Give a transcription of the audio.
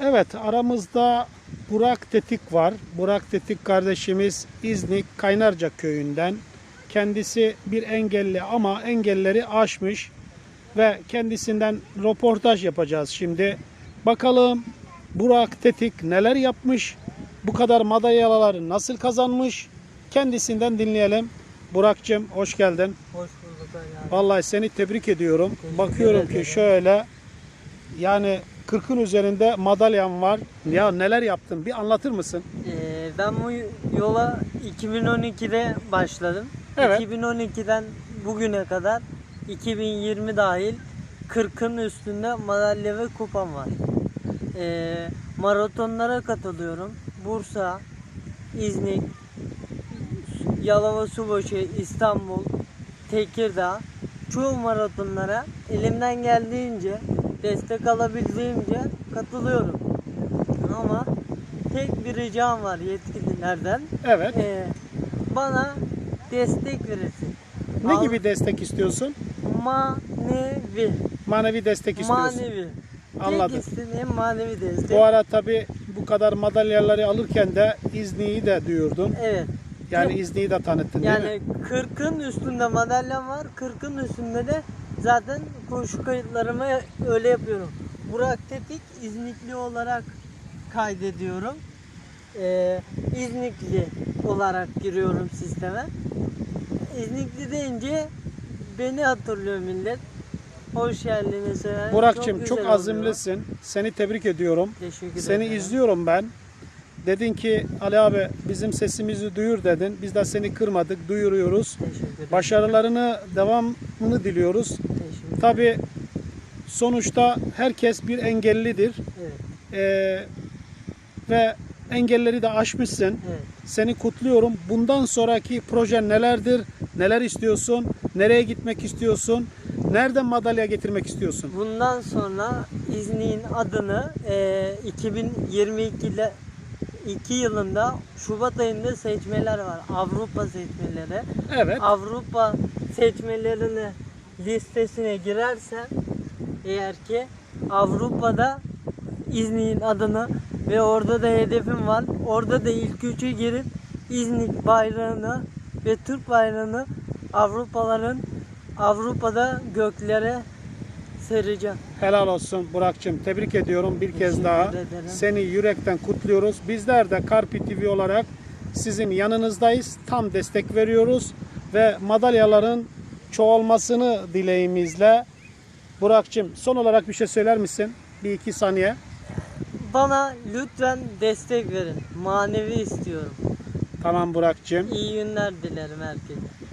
Evet aramızda Burak Tetik var. Burak Tetik kardeşimiz İznik Kaynarca köyünden. Kendisi bir engelli ama engelleri aşmış ve kendisinden röportaj yapacağız şimdi. Bakalım Burak Tetik neler yapmış? Bu kadar madalyaları nasıl kazanmış? Kendisinden dinleyelim. Burak'cığım hoş geldin. Hoş bulduk. Vallahi seni tebrik ediyorum. Bakıyorum ki şöyle yani 40'ın üzerinde madalyan var. Ya neler yaptın? Bir anlatır mısın? Ee, ben bu yola 2012'de başladım. Evet. 2012'den bugüne kadar 2020 dahil 40'ın üstünde madalya ve kupam var. Ee, maratonlara katılıyorum. Bursa, İznik, Yalova Subaşı, İstanbul, Tekirdağ. Çoğu maratonlara elimden geldiğince, destek alabildiğimce katılıyorum. Ama tek bir ricam var yetkililerden. Evet. Ee, bana destek verirsin. Ne Al- gibi destek istiyorsun? Manevi. Manevi destek istiyorsun. Manevi. Anladım. Tek istediğim manevi destek. Bu ara tabi bu kadar madalyaları alırken de İzni'yi de duyurdun. Evet. Yani İzni'yi de tanıttın değil mi? Yani 40'ın üstünde madalyam var. 40'ın üstünde de zaten koşu kayıtlarımı öyle yapıyorum. Burak Tetik İznikli olarak kaydediyorum. Ee, İznikli olarak giriyorum sisteme. İznikli deyince beni hatırlıyor millet. Hoş geldin mesela. Burak'cığım çok, oluyor. azimlisin. Seni tebrik ediyorum. Teşekkür Seni ederim. izliyorum ben. Dedin ki Ali abi bizim sesimizi duyur dedin. Biz de seni kırmadık, duyuruyoruz. Başarılarını, devamını diliyoruz. Tabi sonuçta herkes bir engellidir. Evet. Ee, ve engelleri de aşmışsın. Evet. Seni kutluyorum. Bundan sonraki projen nelerdir? Neler istiyorsun? Nereye gitmek istiyorsun? Nereden madalya getirmek istiyorsun? Bundan sonra İznik'in adını e, 2022'de 2 yılında Şubat ayında seçmeler var. Avrupa seçmeleri. Evet. Avrupa seçmelerine listesine girersen eğer ki Avrupa'da İznik'in adını ve orada da hedefim var. Orada da ilk üçe girip İznik bayrağını ve Türk bayrağını Avrupaların Avrupa'da göklere sereceğim. Helal olsun Burak'cığım. Tebrik ediyorum bir kez Teşekkür daha. ederim. Seni yürekten kutluyoruz. Bizler de Karpi TV olarak sizin yanınızdayız. Tam destek veriyoruz ve madalyaların çoğalmasını dileğimizle. Burak'cığım son olarak bir şey söyler misin? Bir iki saniye. Bana lütfen destek verin. Manevi istiyorum. Tamam Burak'cığım. İyi günler dilerim herkese.